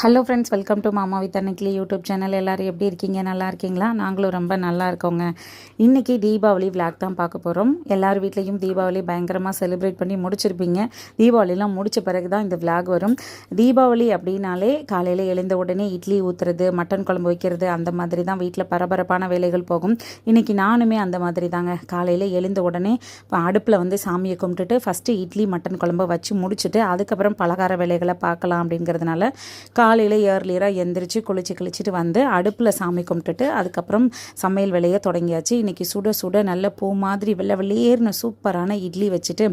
Hello friends welcome to Mama with Annaikili YouTube channel எல்லோரும் எப்படி இருக்கீங்க? நல்லா இருக்கீங்களா? நாங்களும் ரொம்ப நல்லா இருக்கோங்க. இன்றைக்கி தீபாவளி விளாக் தான் பார்க்க போகிறோம் எல்லார் வீட்லேயும் தீபாவளி பயங்கரமாக செலிப்ரேட் பண்ணி முடிச்சிருப்பீங்க. தீபாவளிலாம் முடித்த பிறகு தான் இந்த விளாக் வரும். தீபாவளி அப்படின்னாலே காலையில் எழுந்த உடனே இட்லி ஊற்றுறது மட்டன் குழம்பு வைக்கிறது அந்த மாதிரி தான் வீட்டில் பரபரப்பான வேலைகள் போகும். இன்றைக்கி நானுமே அந்த மாதிரி தாங்க காலையில் எழுந்த உடனே அடுப்பில் வந்து சாமியை கும்பிட்டுட்டு ஃபஸ்ட்டு இட்லி மட்டன் குழம்பு வச்சு முடிச்சுட்டு அதுக்கப்புறம் பலகார வேலைகளை பார்க்கலாம் அப்படிங்கிறதுனால காலையில் ஏர்லியராக எந்திரிச்சு குளிச்சு கிழிச்சிட்டு வந்து அடுப்பில் சாமி கும்பிட்டுட்டு அதுக்கப்புறம் சமையல் வேலையை தொடங்கியாச்சு. இன்றைக்கி சுட சுட நல்ல பூ மாதிரி வெள்ளை வெள்ளையேர்னு சூப்பரான இட்லி வச்சுட்டு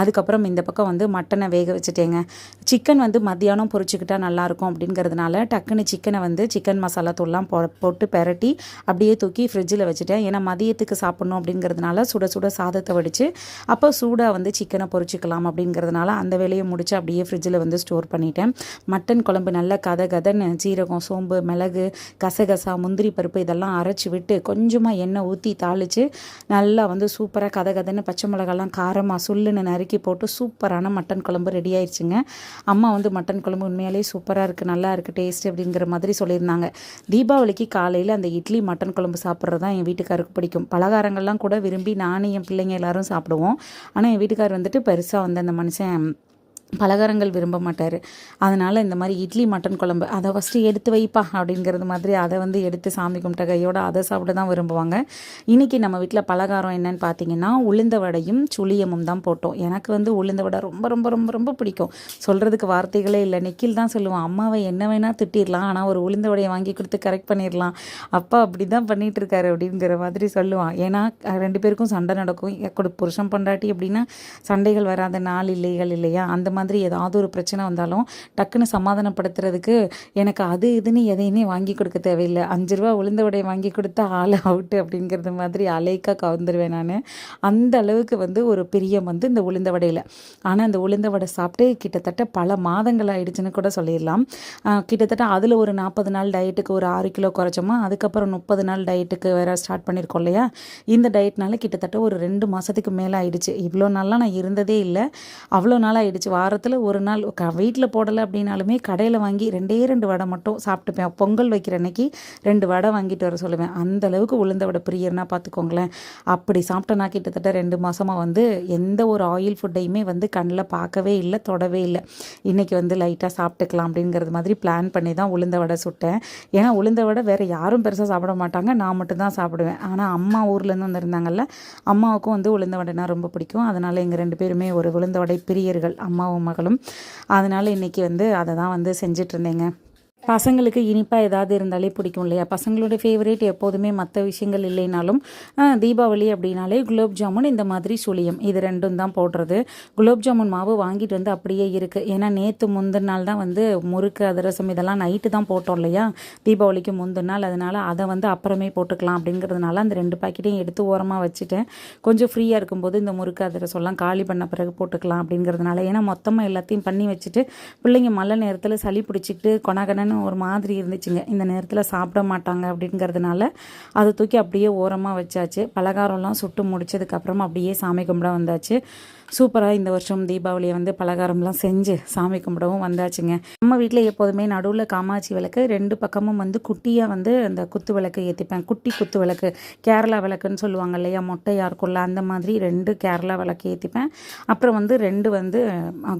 அதுக்கப்புறம் இந்த பக்கம் வந்து மட்டனை வேக வச்சுட்டேங்க. சிக்கன் வந்து மத்தியானம் பொறிச்சிக்கிட்டால் நல்லாயிருக்கும் அப்படிங்கிறதுனால டக்குன்னு சிக்கனை வந்து சிக்கன் மசாலா தூள்லாம் போ போட்டு பெரட்டி அப்படியே தூக்கி ஃப்ரிட்ஜில் வச்சுட்டேன். ஏன்னா மதியத்துக்கு சாப்பிட்ணும் அப்படிங்கிறதுனால சுட சுட சாதத்தை வடித்து அப்போ சூடாக வந்து சிக்கனை பொரிச்சிக்கலாம் அப்படிங்கிறதுனால அந்த வேலையை முடித்து அப்படியே ஃப்ரிட்ஜில் வந்து ஸ்டோர் பண்ணிட்டேன். மட்டன் குழம்பு நல்லா கதை கதன்னு சோம்பு மிளகு கசகசா முந்திரி பருப்பு இதெல்லாம் அரைச்சி விட்டு கொஞ்சமாக எண்ணெய் ஊற்றி தாளித்து நல்லா வந்து சூப்பராக கதை கதன்னு பச்சை மிளகாலாம் காரமாக சுல்லுன்னு நறுக்கி போட்டு சூப்பரான மட்டன் குழம்பு ரெடி ஆயிடுச்சுங்க அம்மா வந்து மட்டன் குழம்பு உண்மையாலே சூப்பராக இருக்குது நல்லா இருக்குது டேஸ்ட் அப்படிங்கிற மாதிரி சொல்லியிருந்தாங்க. தீபாவளிக்கு காலையில் அந்த இட்லி மட்டன் குழம்பு சாப்பிட்றது தான் என் வீட்டுக்காருக்கு பிடிக்கும். பலகாரங்கள்லாம் கூட விரும்பி நானும் என் பிள்ளைங்க எல்லாரும் சாப்பிடுவோம். ஆனால் என் வீட்டுக்கார் வந்துட்டு பெருசாக வந்து அந்த மனுஷன் பலகாரங்கள் விரும்ப மாட்டார். அதனால் இந்த மாதிரி இட்லி மட்டன் குழம்பு அதை ஃபஸ்ட்டு எடுத்து வைப்பா அப்படிங்கிறது மாதிரி அதை வந்து எடுத்து சாமி கும்பிட்ட கையோடு அதை சாப்பிட தான் விரும்புவாங்க. இன்றைக்கி நம்ம வீட்டில் பலகாரம் என்னன்னு பார்த்தீங்கன்னா உளுந்த வடையும் சுளியமும் தான் போட்டோம். எனக்கு வந்து உளுந்த வடை ரொம்ப ரொம்ப ரொம்ப ரொம்ப பிடிக்கும். சொல்கிறதுக்கு வார்த்தைகளே இல்லை. நிக்கில் தான் சொல்லுவோம் அம்மாவை என்ன வேணால் திட்டிடலாம் ஆனால் ஒரு உளுந்த வடையை வாங்கி கொடுத்து கரெக்ட் பண்ணிடலாம். அப்பா அப்படி தான் பண்ணிகிட்டு இருக்காரு அப்படிங்கிற மாதிரி சொல்லுவான். ஏன்னா ரெண்டு பேருக்கும் சண்டை நடக்கும். புருஷன் பொண்டாட்டி அப்படின்னா சண்டைகள் வராத நாள் இல்லைகள் இல்லையா? அந்த மாதிரி ஏதாவது ஒரு பிரச்சனை வந்தாலும் டக்குன்னு சமாதானப்படுத்துறதுக்கு எனக்கு அது இதுன்னு எதையுமே வாங்கி கொடுக்க தேவையில்லை. அஞ்சு ரூபா உளுந்த உடைய வாங்கி கொடுத்தா ஆள் அவுட்டு அப்படிங்கிறது மாதிரி அலைக்காக கவுந்துருவேன் நான். அந்த அளவுக்கு வந்து ஒரு பிரியம் வந்து இந்த உளுந்த வடையில். ஆனால் இந்த உளுந்த வடை சாப்பிட்டு கிட்டத்தட்ட பல மாதங்கள் ஆயிடுச்சுன்னு கூட சொல்லிடலாம். கிட்டத்தட்ட அதில் ஒரு நாற்பது நாள் டயட்டுக்கு ஒரு ஆறு கிலோ குறைச்சோமா அதுக்கப்புறம் முப்பது நாள் டயட்டுக்கு வேறு ஸ்டார்ட் பண்ணியிருக்கோம் இல்லையா? இந்த டயட்னால கிட்டத்தட்ட ஒரு ரெண்டு மாதத்துக்கு மேலே ஆயிடுச்சு. இவ்வளோ நாளாக நான் இருந்ததே இல்லை. அவ்வளோ நாள் ஆயிடுச்சு. வார வாரத்தில் ஒரு நாள் க வீட்டில் போடலை அப்படின்னாலுமே கடையில் வாங்கி ரெண்டே ரெண்டு வடை மட்டும் சாப்பிட்டுப்பேன். பொங்கல் வைக்கிற அன்னைக்கு ரெண்டு வடை வாங்கிட்டு வர சொல்லுவேன். அந்த அளவுக்கு உளுந்த வடை பிரியர்னா பார்த்துக்கோங்களேன் அப்படி சாப்பிட்டேன்னா கிட்டத்தட்ட ரெண்டு மாதமாக வந்து எந்த ஒரு ஆயில் ஃபுட்டையுமே வந்து கண்ணில் பார்க்கவே இல்லை தொடவே இல்லை. இன்றைக்கி வந்து லைட்டாக சாப்பிட்டுக்கலாம் அப்படிங்கிறது மாதிரி பிளான் பண்ணி தான் உளுந்த வடை சுட்டேன். ஏன்னா உளுந்த வடை வேறு யாரும் பெருசாக சாப்பிட மாட்டாங்க. நான் மட்டும்தான் சாப்பிடுவேன். ஆனால் அம்மா ஊர்லேருந்து வந்திருந்தாங்கல்ல அம்மாவுக்கும் வந்து உளுந்த வடைனா ரொம்ப பிடிக்கும். அதனால் எங்கள் ரெண்டு பேருமே ஒரு உளுந்த வடை பிரியர்கள். அம்மாவும் மகளும். அதனால் இன்றைக்கி வந்து அதை தான் வந்து செஞ்சிட்ருந்தேங்க பசங்களுக்கு இனிப்பாக ஏதாவது இருந்தாலே பிடிக்கும் இல்லையா? பசங்களோட ஃபேவரேட் எப்போதுமே மற்ற விஷயங்கள் இல்லைனாலும் தீபாவளி அப்படின்னாலே குலோப் ஜாமுன் இந்த மாதிரி சுழியம். இது ரெண்டும் தான் போடுறது. குலோப் ஜாமுன் மாவு வாங்கிட்டு வந்து அப்படியே இருக்குது ஏன்னா நேற்று முந்தின நாள் தான் வந்து முறுக்கு அதிரசம் இதெல்லாம் நைட்டு தான் போட்டோம் இல்லையா? தீபாவளிக்கு முந்தின நாள். அதனால் அதை வந்து அப்புறமே போட்டுக்கலாம் அப்படிங்கிறதுனால அந்த ரெண்டு பாக்கெட்டையும் எடுத்து ஓரமாக வச்சுட்டேன். கொஞ்சம் ஃப்ரீயாக இருக்கும்போது இந்த முறுக்கு அதிரசம்லாம் காலி பண்ண பிறகு போட்டுக்கலாம் அப்படிங்கிறதுனால. ஏன்னா மொத்தமாக எல்லாத்தையும் பண்ணி வச்சுட்டு பிள்ளைங்க மழை நேரத்தில் சளி பிடிச்சிக்கிட்டு கொணகனன்னு ஒரு மாதிரி இருந்துச்சுங்க. இந்த நேரத்தில் சாப்பிட மாட்டாங்க அப்படிங்கிறதுனால அதை தூக்கி அப்படியே ஓரமாக வச்சாச்சு. பலகாரம்லாம் சுட்டு முடிச்சதுக்கப்புறம் அப்படியே சாமி கும்பிட வந்தாச்சு. சூப்பராக இந்த வருஷம் தீபாவளியை வந்து பலகாரம்லாம் செஞ்சு சாமி கும்பிடவும் வந்தாச்சுங்க. நம்ம வீட்டில் எப்போதுமே நடுவில் காமாட்சி விளக்கு ரெண்டு பக்கமும் வந்து குட்டியாக வந்து அந்த குத்து விளக்கு ஏற்றிப்பேன் குட்டி குத்து விளக்கு கேரளா விளக்குன்னு சொல்லுவாங்க இல்லையா? மொட்டையாக இருக்கும்ல அந்த மாதிரி ரெண்டு கேரளா விளக்கு ஏற்றிப்பேன் அப்புறம் வந்து ரெண்டு வந்து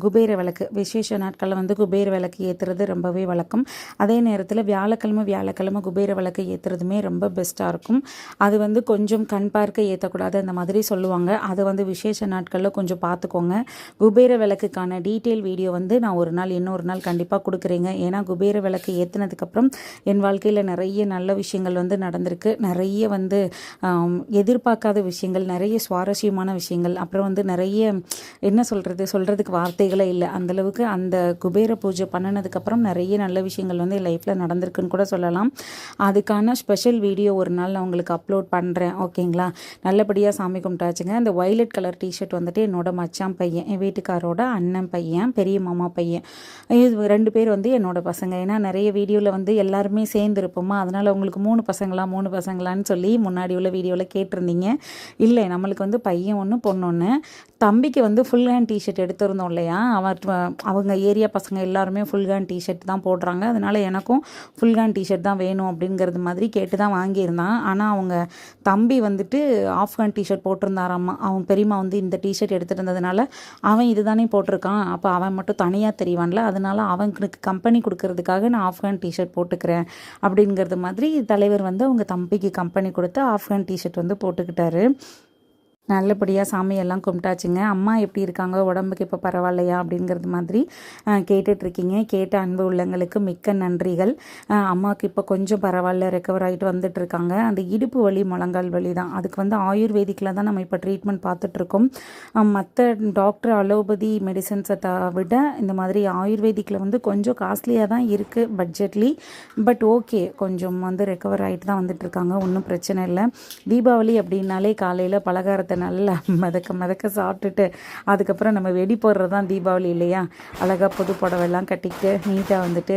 குபேர விளக்கு. விசேஷ நாட்களில் வந்து குபேர விளக்கு ஏற்றுறது ரொம்பவே வழக்கம். அதே நேரத்தில் வியாழக்கிழமை வியாழக்கிழமை குபேர விளக்கு ஏற்றுறதுமே ரொம்ப பெஸ்ட்டாக இருக்கும். அது வந்து கொஞ்சம் கண் பார்க்க ஏற்றக்கூடாது அந்த மாதிரி சொல்லுவாங்க. அதை வந்து விசேஷ நாட்களில் கொஞ்சம் கொஞ்சம் பார்த்துக்கோங்க குபேர விளக்குக்கான டீட்டெயில் வீடியோ வந்து நான் ஒரு நாள் இன்னொரு நாள் கண்டிப்பாக கொடுக்குறேங்க. ஏன்னா குபேர விளக்கு ஏற்றினதுக்கப்புறம் என் வாழ்க்கையில் நிறைய நல்ல விஷயங்கள் வந்து நடந்திருக்கு. நிறைய வந்து எதிர்பார்க்காத விஷயங்கள் நிறைய சுவாரஸ்யமான விஷயங்கள். அப்புறம் வந்து நிறைய என்ன சொல்கிறது சொல்கிறதுக்கு வார்த்தைகளே இல்லை. அந்தளவுக்கு அந்த குபேர பூஜை பண்ணினதுக்கப்புறம் நிறைய நல்ல விஷயங்கள் வந்து என் லைஃப்பில் நடந்திருக்குன்னு கூட சொல்லலாம். அதுக்கான ஸ்பெஷல் வீடியோ ஒரு நாள் நான் உங்களுக்கு அப்லோட் பண்ணுறேன் ஓகேங்களா நல்லபடியாக சாமி கும்பிட்டாச்சுங்க. அந்த வைலட் கலர் டிஷர்ட் வந்துட்டு என்னோட என்னோட மச்சான் பையன் என் வீட்டுக்காரோட அண்ணன் பையன் பெரிய மாமா பையன். இது ரெண்டு பேர் வந்து என்னோட பசங்க. ஏன்னா நிறைய வீடியோவில் வந்து எல்லாருமே சேர்ந்து இருப்போமா அதனால் உங்களுக்கு மூணு பசங்களா மூணு பசங்களான்னு சொல்லி முன்னாடி உள்ள வீடியோவில் கேட்டிருந்தீங்க. இல்லை நம்மளுக்கு வந்து பையன் ஒன்று பொண்ணு ஒன்று தம்பிக்கு வந்து ஃபுல் ஹேண்ட் டிஷர்ட் எடுத்திருந்தோம் இல்லையா? அவர் அவங்க ஏரியா பசங்க எல்லாருமே ஃபுல் ஹேண்ட் டிஷர்ட் தான் போடுறாங்க. அதனால் எனக்கும் ஃபுல் ஹேண்ட் டிஷர்ட் தான் வேணும் அப்படிங்கிறது மாதிரி கேட்டு தான் வாங்கியிருந்தான். ஆனால் அவங்க தம்பி வந்துட்டு ஆஃப் ஹேண்ட் டிஷர்ட் போட்டிருந்தாராம்மா அவன் பெரியம்மா வந்து இந்த டிஷர்ட் எடுத்துகிட்டு இருந்ததுனால அவன் இதுதானே போட்டிருக்கான். அப்போ அவன் மட்டும் தனியாக தெரியவான்ல அதனால் அவனுக்கு கம்பெனி கொடுக்கறதுக்காக நான் ஆஃப் ஹேண்ட் டிஷர்ட் போட்டுக்கிறேன் அப்படிங்கிறது மாதிரி தலைவர் வந்து அவங்க தம்பிக்கு கம்பெனி கொடுத்து ஆஃப் ஹேண்ட் டிஷர்ட் வந்து போட்டுக்கிட்டாரு. நல்லபடியாக சாமியெல்லாம் கும்பிட்டாச்சுங்க. அம்மா எப்படி இருக்காங்க? உடம்புக்கு இப்போ பரவாயில்லையா? அப்படிங்கிறது மாதிரி கேட்டுட்ருக்கீங்க. கேட்ட அன்பு உள்ளங்களுக்கு மிக்க நன்றிகள். அம்மாவுக்கு இப்போ கொஞ்சம் பரவாயில்ல ரெக்கவர் ஆகிட்டு வந்துட்டுருக்காங்க அந்த இடுப்பு வலி முழங்கால் வலி தான். அதுக்கு வந்து ஆயுர்வேதிக்கில் தான் நம்ம இப்போ ட்ரீட்மெண்ட் பார்த்துட்ருக்கோம் மற்ற டாக்டர் அலோபதி மெடிசன்ஸை த விட இந்த மாதிரி ஆயுர்வேதிக்கில் வந்து கொஞ்சம் காஸ்ட்லியாக தான் இருக்குது பட்ஜெட்லி பட் ஓகே கொஞ்சம் வந்து ரெக்கவர் ஆகிட்டு தான் வந்துட்டுருக்காங்க ஒன்றும் பிரச்சனை இல்லை. தீபாவளி அப்படின்னாலே காலையில் பலகாரத்தை நல்லா மதக்க மதக்க சாப்பிட்டுட்டு அதுக்கப்புறம் நம்ம வெடி போடுறது தான் தீபாவளி இல்லையா? அழகாக புது புடவைலாம் கட்டிக்கிட்டு நீட்டாக வந்துட்டு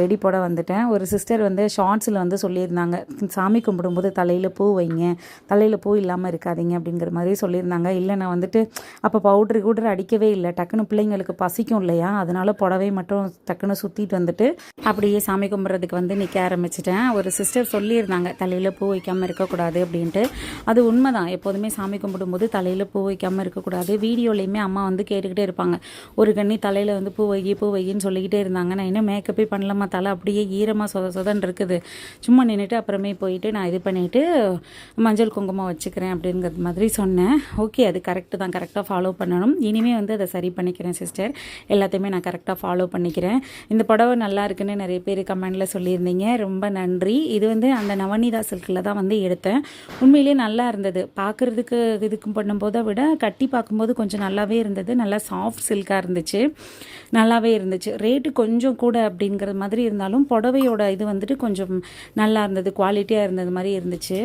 வெடி போட வந்துட்டேன். ஒரு சிஸ்டர் வந்து ஷார்ட்ஸில் வந்து சொல்லியிருந்தாங்க சாமி கும்பிடும்போது தலையில் பூ வைங்க தலையில் பூ இல்லாமல் இருக்காதீங்க அப்படிங்கிற மாதிரி சொல்லியிருந்தாங்க. இல்லை நான் வந்துட்டு அப்போ பவுட்ரு கூட்ரு அடிக்கவே இல்லை. டக்குன்னு பிள்ளைங்களுக்கு பசிக்கும் இல்லையா? அதனால் புடவை மட்டும் டக்குன்னு சுற்றிட்டு வந்துட்டு அப்படியே சாமி கும்பிட்றதுக்கு வந்து நிற்க ஆரம்பிச்சிட்டேன். ஒரு சிஸ்டர் சொல்லியிருந்தாங்க தலையில் பூ வைக்காமல் இருக்கக்கூடாது அப்படின்ட்டு. அது உண்மைதான். எப்போதுமே சாமி கும்பிடும்போது தலையில் பூ வைக்காமல் இருக்கக்கூடாது. வீடியோலையுமே அம்மா வந்து கேட்டுக்கிட்டே இருப்பாங்க. ஒரு கண்ணி தலையில் வந்து பூ வைக்கி பூ வைக்கின்னு சொல்லிக்கிட்டே இருந்தாங்க. நான் இன்னும் மேக்கப்பே பண்ணலாமா தலை அப்படியே ஈரமாக சொத சொதன்னு இருக்குது. சும்மா நின்றுட்டு அப்புறமே போயிட்டு நான் இது பண்ணிவிட்டு மஞ்சள் குங்குமம் வச்சுக்கிறேன் அப்படிங்கிறது மாதிரி சொன்னேன். ஓகே அது கரெக்டு தான். கரெக்டாக ஃபாலோ பண்ணணும். இனிமேல் வந்து அதை சரி பண்ணிக்கிறேன் சிஸ்டர் எல்லாத்தையுமே நான் கரெக்டாக ஃபாலோ பண்ணிக்கிறேன். இந்த புடவை நல்லா இருக்குன்னு நிறைய பேர் கமெண்டில் சொல்லியிருந்தீங்க. ரொம்ப நன்றி. இது வந்து அந்த நவநீதா சில்கில் தான் வந்து எடுத்தேன். உண்மையிலேயே நல்லா இருந்தது. பார்க்குறதுக்கு இதுக்கும் பண்ணும்போதை விட கட்டி பார்க்கும்போது கொஞ்சம் நல்லாவே இருந்தது. நல்லா சாஃப்ட் சில்காக இருந்துச்சு. நல்லாவே இருந்துச்சு. ரேட்டு கொஞ்சம் கூட அப்படிங்கிற மாதிரி இருந்தாலும் புடவையோட இது வந்துட்டு கொஞ்சம் நல்லா இருந்தது குவாலிட்டியாக இருந்தது மாதிரி இருந்துச்சு.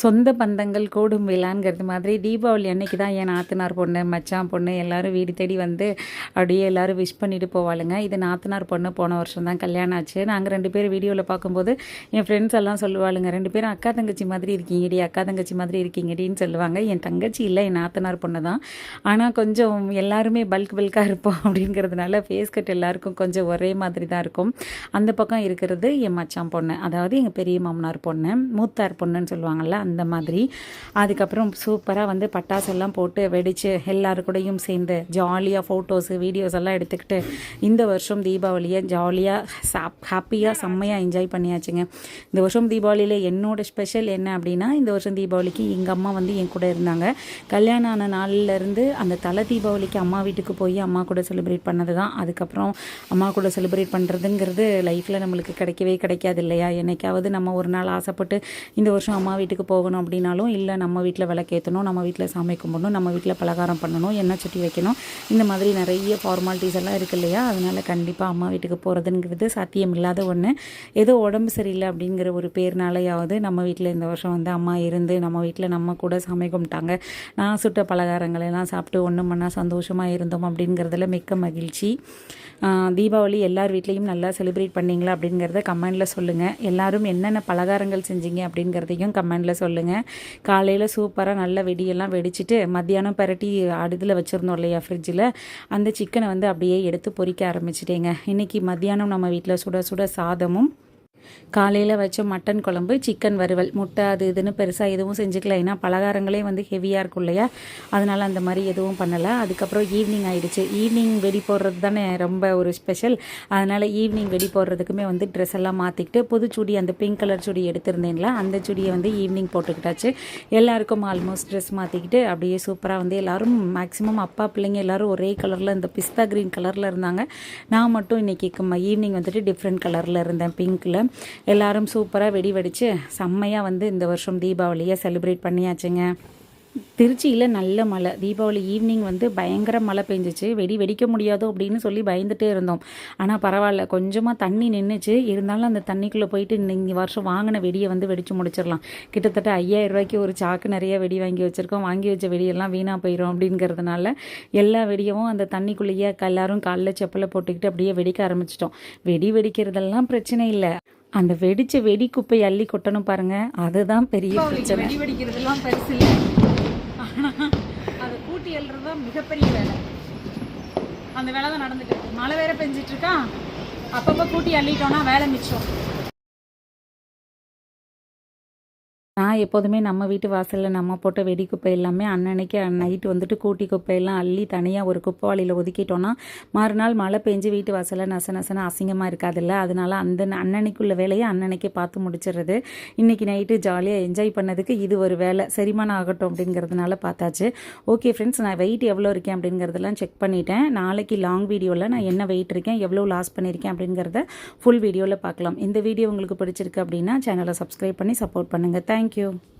சொந்த பந்தங்கள் கூடும் விழாங்கிறது மாதிரி தீபாவளி அன்னைக்கு தான் என் நாத்தனார் பொண்ணு மச்சான் பொண்ணு எல்லாரும் வீடு தேடி வந்து அப்படியே எல்லாரும் விஷ் பண்ணிட்டு போவாளுங்க. இது நாத்தனார் பொண்ணு போன வருஷம் தான் கல்யாணம் ஆச்சு. நாங்கள் ரெண்டு பேரும் வீடியோவில் பார்க்கும்போது என் ஃப்ரெண்ட்ஸ் எல்லாம் சொல்லுவாளுங்க ரெண்டு பேரும் அக்கா தங்கச்சி மாதிரி இருக்கீங்கடி அக்கா தங்கச்சி மாதிரி இருக்கீங்கடின்னு சொல்லுவாங்க. என் தங்கச்சி இல்லை என் நாத்தனார் பொண்ணு தான். ஆனால் கொஞ்சம் எல்லாருமே பல்க் பல்காக இருப்போம். அப்படிங்கிறதுனால ஃபேஸ் கட் எல்லாருக்கும் கொஞ்சம் ஒரே மாதிரி தான் இருக்கும். அந்த பக்கம் இருக்கிறது என் மச்சான் பொண்ணு. அதாவது எங்கள் பெரிய மாமனார் பொண்ணு மூத்தார் பொண்ணுன்னு சொல்லுவாங்கள்ல அந்த மாதிரி. அதுக்கப்புறம் சூப்பராக வந்து பட்டாசெல்லாம் போட்டு வெடித்து எல்லாரு கூடயும் சேர்ந்து ஜாலியாக ஃபோட்டோஸு வீடியோஸ் எல்லாம் எடுத்துக்கிட்டு இந்த வருஷம் தீபாவளியை ஜாலியாக சாப் ஹாப்பியாக செம்மையாக என்ஜாய் பண்ணியாச்சுங்க. இந்த வருஷம் தீபாவளியில் என்னோடய ஸ்பெஷல் என்ன அப்படின்னா இந்த வருஷம் தீபாவளிக்கு எங்கள் அம்மா வந்து என் கூட இருந்தாங்க. கல்யாணம் ஆன நாள்லேருந்து அந்த தலை தீபாவளிக்கு அம்மா வீட்டுக்கு போய் அம்மா கூட செலிப்ரேட் பண்ணது தான் அதுக்கப்புறம் அம்மா கூட செலிப்ரேட் பண்ணுறதுங்கிறது லைஃப்பில் நம்மளுக்கு கிடைக்கவே கிடைக்காது இல்லையா? என்னைக்காவது நம்ம ஒரு நாள் ஆசைப்பட்டு இந்த வருஷம் அம்மா வீட்டுக்கு போகணும் அப்படின்னாலும் இல்லை நம்ம வீட்டில் விளக்கேற்றணும் நம்ம வீட்டில் சாமி கும்பிடணும் நம்ம வீட்டில் பலகாரம் பண்ணணும் எண்ணெய் சுட்டி வைக்கணும் இந்த மாதிரி நிறைய ஃபார்மாலிட்டிஸ் எல்லாம் இருக்குது இல்லையா? அதனால் கண்டிப்பாக அம்மா வீட்டுக்கு போகிறதுங்கிறது சாத்தியம் இல்லாத ஒன்று ஏதோ உடம்பு சரியில்லை அப்படிங்கிற ஒரு பேர்னாலையாவது நம்ம வீட்டில் இந்த வருஷம் வந்து அம்மா இருந்து நம்ம வீட்டில் நம்ம கூட சாமி கும்பிட்டாங்க. நான் சுட்ட பலகாரங்கள் எல்லாம் சாப்பிட்டு ஒன்று மண்ணா சந்தோஷமாக இருந்தோம் அப்படிங்கிறதுல மிக்க மகிழ்ச்சி. தீபாவளி எல்லார் வீட்லேயும் நல்லா செலிப்ரேட் பண்ணீங்களா அப்படிங்கிறத கமெண்டில் சொல்லுங்கள் எல்லாரும் என்னென்ன பலகாரங்கள் செஞ்சீங்க அப்படிங்கிறதையும் கமெண்டில் சொல்லுங்கள் காலையில் சூப்பராக நல்ல வெடியெல்லாம் வெடிச்சிட்டு மத்தியானம் பரட்டி அடுதில் வச்சுருந்தோம் இல்லையா ஃப்ரிட்ஜில் அந்த சிக்கனை வந்து அப்படியே எடுத்து பொறிக்க ஆரம்பிச்சிட்டேங்க. இன்றைக்கி மத்தியானம் நம்ம வீட்டில் சுட சுட சாதமும் காலையில் வச்ச மட்டன் குழம்பு சிக்கன் வறுவல் முட்டை அது இதுன்னு பெருசாக எதுவும் செஞ்சுக்கல. ஏன்னா பலகாரங்களே வந்து ஹெவியாக இருக்கும் இல்லையா? அதனால் அந்த மாதிரி எதுவும் பண்ணலை. அதுக்கப்புறம் ஈவினிங் ஆகிடுச்சு ஈவினிங் வெடி போடுறது தானே ரொம்ப ஒரு ஸ்பெஷல் அதனால் ஈவினிங் வெடி போடுறதுக்குமே வந்து ட்ரெஸ் எல்லாம் மாற்றிக்கிட்டு புது சுடி அந்த பிங்க் கலர் சுடி எடுத்திருந்தேன்ல அந்த சுடியை வந்து ஈவினிங் போட்டுக்கிட்டாச்சு. எல்லாருக்கும் ஆல்மோஸ்ட் ட்ரெஸ் மாற்றிக்கிட்டு அப்படியே சூப்பராக வந்து எல்லோரும் மேக்ஸிமம் அப்பா பிள்ளைங்க எல்லோரும் ஒரே கலரில் இந்த பிஸ்தா க்ரீன் கலரில் இருந்தாங்க. நான் மட்டும் இன்றைக்கி ஈவினிங் வந்துட்டு டிஃப்ரெண்ட் கலரில் இருந்தேன் பிங்க்கில் எல்லாரும் சூப்பராக வெடி வெடித்து செம்மையாக வந்து இந்த வருஷம் தீபாவளியை செலிப்ரேட் பண்ணியாச்சுங்க. திருச்சியில் நல்ல மழை. தீபாவளி ஈவினிங் வந்து பயங்கர மழை பெஞ்சிச்சு. வெடி வெடிக்க முடியாதோ அப்படின்னு சொல்லி பயந்துட்டே இருந்தோம். ஆனால் பரவாயில்ல கொஞ்சமாக தண்ணி நின்றுச்சு இருந்தாலும் அந்த தண்ணிக்குள்ளே போயிட்டு இந்த வருஷம் வாங்கின வெடியை வந்து வெடித்து முடிச்சிடலாம். கிட்டத்தட்ட ஐயாயிரம் ரூபாய்க்கு ஒரு சாக்கு நிறைய வெடி வாங்கி வச்சுருக்கோம். வாங்கி வச்ச வெடியெல்லாம் வீணாக போயிடும் அப்படிங்கிறதுனால எல்லா வெடியவும் அந்த தண்ணிக்குள்ளேயே எல்லாரும் காலில் செப்பலை போட்டுக்கிட்டு அப்படியே வெடிக்க ஆரம்பிச்சிட்டோம். வெடி வெடிக்கிறதெல்லாம் பிரச்சனை இல்லை. அந்த வெடிச்ச வெடி குப்பை அள்ளி கொட்டணும் பாருங்க. அதுதான் பெரிய பிரச்சனை. வெடி வெடிக்கிறதெல்லாம் பெருசு இல்லை. அதை கூட்டி எழுறது தான் மிகப்பெரிய வேலை. அந்த வேலை தான் நடந்துட்டு இருக்கு. மழை வேற பெஞ்சிட்டு இருக்கா? அப்பப்போ கூட்டி அள்ளிட்டோம்னா வேலை மிச்சம். நான் எப்போதுமே நம்ம வீட்டு வாசலில் நம்ம போட்ட வெடி குப்பை எல்லாமே அன்னன்னைக்கு நைட்டு வந்துட்டு கூட்டி குப்பையெல்லாம் அள்ளி தனியாக ஒரு குப்பை வாளியில் ஒதுக்கிட்டோன்னா மறுநாள் மழை பெஞ்சு வீட்டு வாசலில் நச நசன அசிங்கமாக இருக்காதுல்ல? அதனால அந்த அன்னன்னைக்குள்ள வேலையை அன்னன்னைக்கே பார்த்து முடிச்சிடுறது. இன்றைக்கி நைட்டு ஜாலியாக என்ஜாய் பண்ணதுக்கு இது ஒரு வேலை. செரிமானம் ஆகட்டும் அப்படிங்கிறதுனால பார்த்தாச்சு. ஓகே ஃப்ரெண்ட்ஸ் நான் வெயிட் எவ்வளோ இருக்கேன் அப்படிங்கிறதெல்லாம் செக் பண்ணிட்டேன். நாளைக்கு லாங் வீடியோவில் நான் என்ன வெயிட் இருக்கேன் எவ்வளோ லாஸ் பண்ணியிருக்கேன் அப்படிங்கிறத ஃபுல் வீடியோவில் பார்க்கலாம். இந்த வீடியோ உங்களுக்கு பிடிச்சிருக்கு அப்படின்னா சேனலை சப்ஸ்கிரைப் பண்ணி சப்போர்ட் பண்ணுங்கள் தேங்க்யூ you.